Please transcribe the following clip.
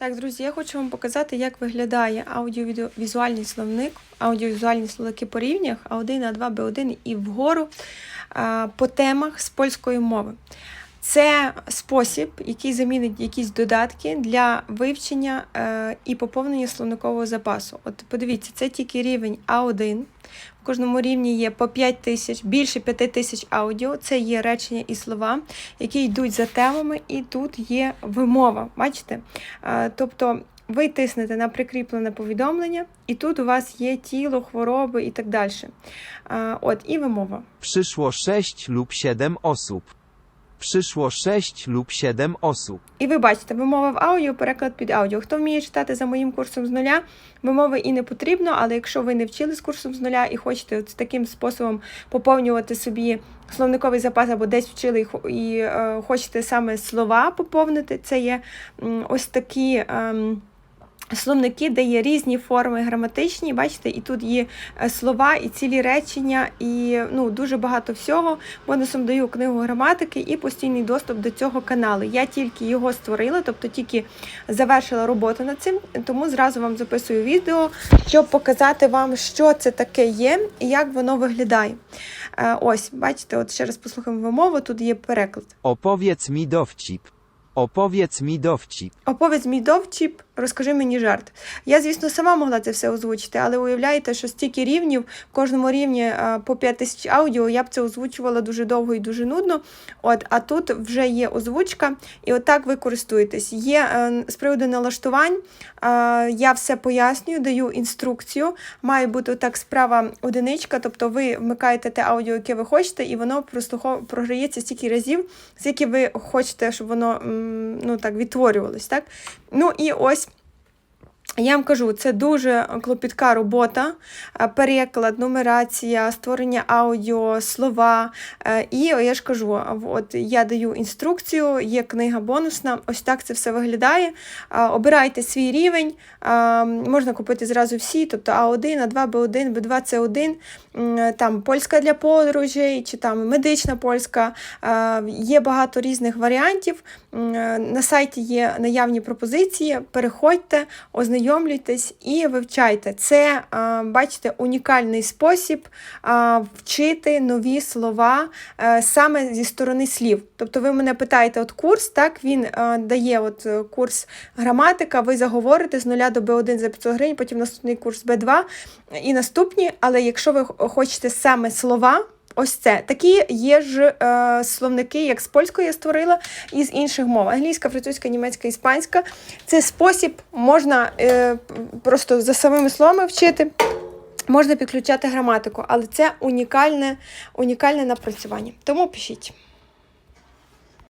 Так, друзі, я хочу вам показати, як виглядає аудіовізуальний словник, аудіовізуальні словники по рівнях А1, А2, Б1 і вгору по темах з польської мови. Це спосіб, який замінить якісь додатки для вивчення е, і поповнення словникового запасу. От подивіться, це тільки рівень А1. В кожному рівні є по 5 тисяч, більше 5 тисяч аудіо. Це є речення і слова, які йдуть за темами, і тут є вимова. Бачите? Е, тобто ви тиснете на прикріплене повідомлення, і тут у вас є тіло, хвороби і так далі. Е, От, і вимова. Przyszło 6 lub 7 osób. Przyszło 6 lub 7 osób. І ви бачите, вимова в аудіо, переклад під аудіо. Хто вміє читати за моїм курсом з нуля, вимови і не потрібно, але якщо ви не вчили з курсом з нуля і хочете от таким способом поповнювати собі словниковий запас або десь вчили і, і е, хочете саме слова поповнити, це є ось такі. ем, Словники, де є різні форми граматичні, бачите, і тут є е, слова, і цілі речення, і ну, дуже багато всього. Бонусом даю книгу граматики і постійний доступ до цього каналу. Я тільки його створила, тобто тільки завершила роботу над цим, тому зразу вам записую відео, щоб показати вам, що це таке є і як воно виглядає. Е, Ось, бачите, от ще раз послухаємо вимову, тут є переклад. Opowiedz mi dowcip. Opowiedz mi dowcip. Оповідь мій довчіп, розкажи мені жарт. Я, звісно, сама могла це все озвучити, але уявляєте, що стільки рівнів, в кожному рівні е, по 5 тисяч аудіо, я б це озвучувала дуже довго і дуже нудно. От, а тут вже є озвучка, і отак ви користуєтесь. Є е, з приводу налаштувань, е, я все пояснюю, даю інструкцію. Має бути отак справа одиничка, тобто ви вмикаєте те аудіо, яке ви хочете, і воно прослухов... програється стільки разів, скільки ви хочете, щоб воно ну, так, відтворювалось. Так? Ну і ось. Я вам кажу, це дуже клопітка робота, е, переклад, нумерація, створення аудіо, слова. Е, І я ж кажу, от я даю інструкцію, є книга бонусна, ось так це все виглядає. Е, Обирайте свій рівень, можна купити зразу всі, тобто А1, А2, Б1, Б2, С1, там польська для подорожей, чи там медична польська. Є багато різних варіантів. На сайті є наявні пропозиції. Переходьте, ознайомлюйтесь і вивчайте. Це, е, бачите, унікальний спосіб е, вчити нові слова е, саме зі сторони слів. Тобто, ви мене питаєте, от курс, так він дає от курс граматика, ви заговорите з 0 до Б1 за 500 гривень, потім наступний курс Б2 і наступні. Але якщо ви хочете саме слова. Ось це такі є ж е, словники, як з польської я створила, і з інших мов: англійська, французька, німецька, іспанська. Це спосіб можна е, просто за самими словами вчити. Можна підключати граматику, але це унікальне, унікальне напрацювання. Тому пишіть.